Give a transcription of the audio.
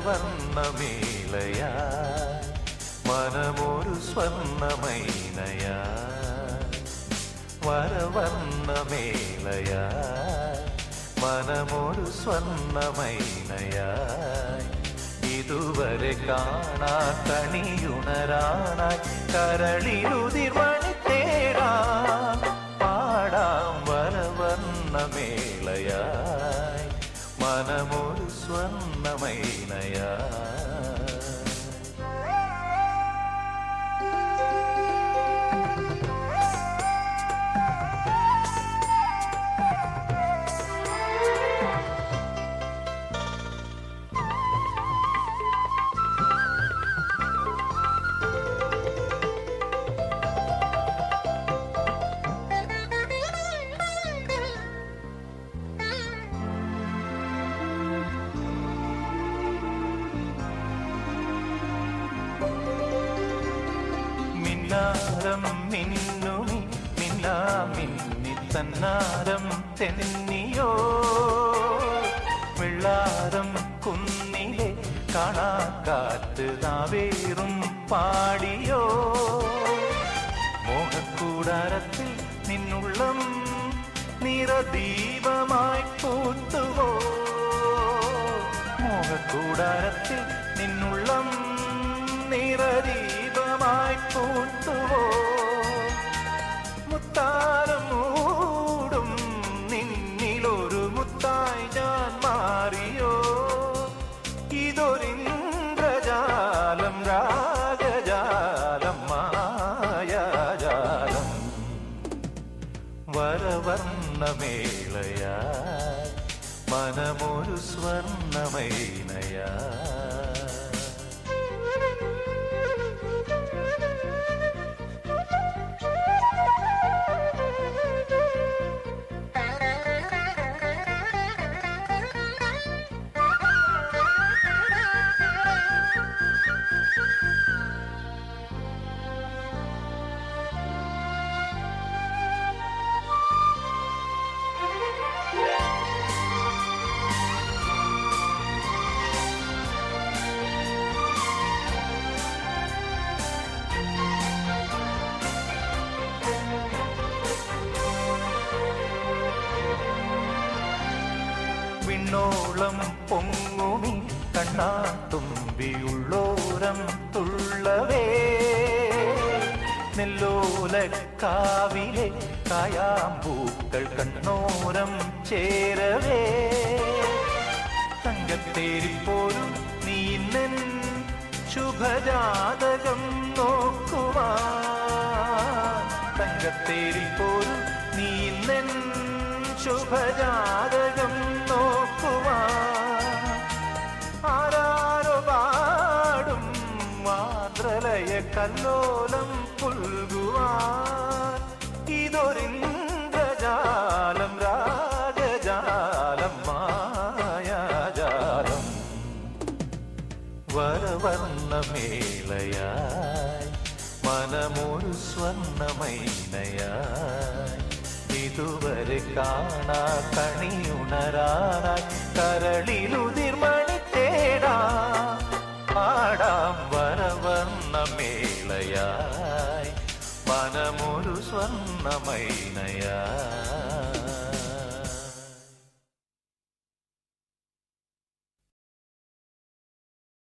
വരവർണമേളയാ മനമൊരു സ്വർണമൈനയാ വരവർണമേളയാ മനമൊരു സ്വർണമൈനയായി ഇതുവരെ കാണാ കണിയുണരാണായി കരളിലുതിർമണി തേടാ. പാടാം വരവർണമേളയായി മിന്നാരം മിന്നുമി മിന്നാ തന്നാരം തെന്നിയോ? വെള്ളാരം കുന്നിലെ കാണാക്കാത്ത് നാവേറും പാടിയോ? മോഹക്കൂടാരത്തിൽ നിന്നുള്ളം നിറദീപമായി പൂത്തുവോ? മോഹക്കൂടാരത്തിൽ നിന്നുള്ളം നിറദീപമായി പൂത്തുവോ? മുത്താരം മൂടും നിന്നിലൊരു മുത്തായി ഞാൻ മാറിയോ? ഇതൊരിന്ദ്രജാലം രാഗജാലം മായാജാലം. വരവർണമേളയാ മനമൊരു സ്വർണമൈനയാ വിണ്ണോളം പൊങ്ങുമി കണ്ണാത്തുമ്പിയുള്ളോരം തുള്ളവേ. നെല്ലോലക്കാവിലെ കായാമ്പൂക്കൾ കണ്ണോരം ചേരവേ. തങ്കത്തേരിപ്പോരും നീന്നൻ ശുഭജാതകം നോക്കുവാൻ. നീ നീന്നൻ ശുഭജാതകം വരവർണമേളയായി മനമൊരു സ്വർണമൈനയായി ഇതുവരെ കാണാ കണിയുണരാനായി കരളിലുതിർമണി തേടാ. പാടാം വരവർണമേളയായി മനമൊരു സ്വർണമൈനയായി